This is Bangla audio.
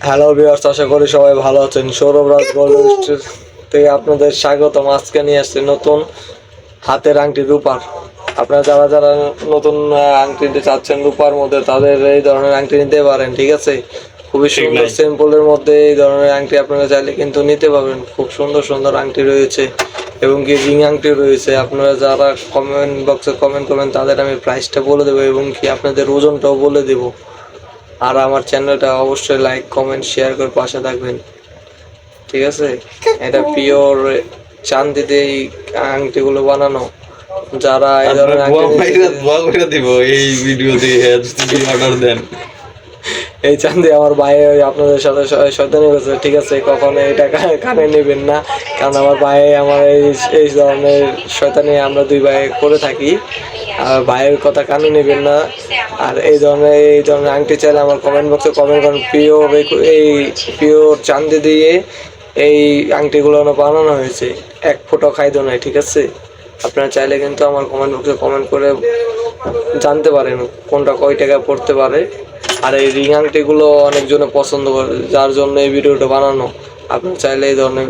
হ্যালো ভিউয়ার্স আশা করি সবাই ভালো আছেন। সৌরভ রাজ গোল্ড থেকে আপনাদের স্বাগতম। আজকে নিয়ে আসছে নতুন হাতের আংটি রূপার। আপনারা যারা যারা নতুন আংটি নিতে চাচ্ছেন রূপার মধ্যে তাদের এই ধরনের আংটি নিতে পারেন ঠিক আছে? খুবই সুন্দর সিম্পলের মধ্যে এই ধরনের আংটি আপনারা চাইলে কিন্তু নিতে পারবেন। খুব সুন্দর সুন্দর আংটি রয়েছে এবং কি রিং আংটি রয়েছে। আপনারা যারা কমেন্ট বক্সে কমেন্ট করবেন তাদের আমি প্রাইসটা বলে দেবো এবং কি আপনাদের ওজনটাও বলে দেবো। আর আমার চ্যানেলটা অবশ্যই লাইক কমেন্ট শেয়ার করে পাশে থাকবেন। ঠিক আছে? এটা পিওর চান্দিতে এই আংটিগুলো বানানো। যারা এই ধরনের আংটি দিব এই ভিডিও দিয়ে যদি অর্ডার দেন। এই চান্দি আমার ভাই ওই আপনাদের সাথে শয়তানি করেছে। ঠিক আছে কখনো এটা কা- কানে নেবেন না। কারণ আমার ভাই আমার এই এই ধরনের শয়তানি আমরা দুই ভাই করে থাকি। আর ভাইয়ের কথা কানে নেবেন না। আর এই ধরনের এই ধরনের আংটি চাইলে আমার কমেন্ট বক্সে কমেন্ট করেন। পিওর এই পিওর চান্দি দিয়ে এই আংটিগুলো বানানো হয়েছে। এক ফোঁটা খাইতো নাই, ঠিক আছে? আপনারা চাইলে কিন্তু আমার কমেন্ট বক্সে কমেন্ট করে জানতে পারেন কোনটা কয় টাকা পড়তে পারে। আর এই রিং আংটিগুলো অনেকজনে পছন্দ করে, যার জন্য এই ভিডিওটা বানানো। আপনি চাইলে এই ধরনের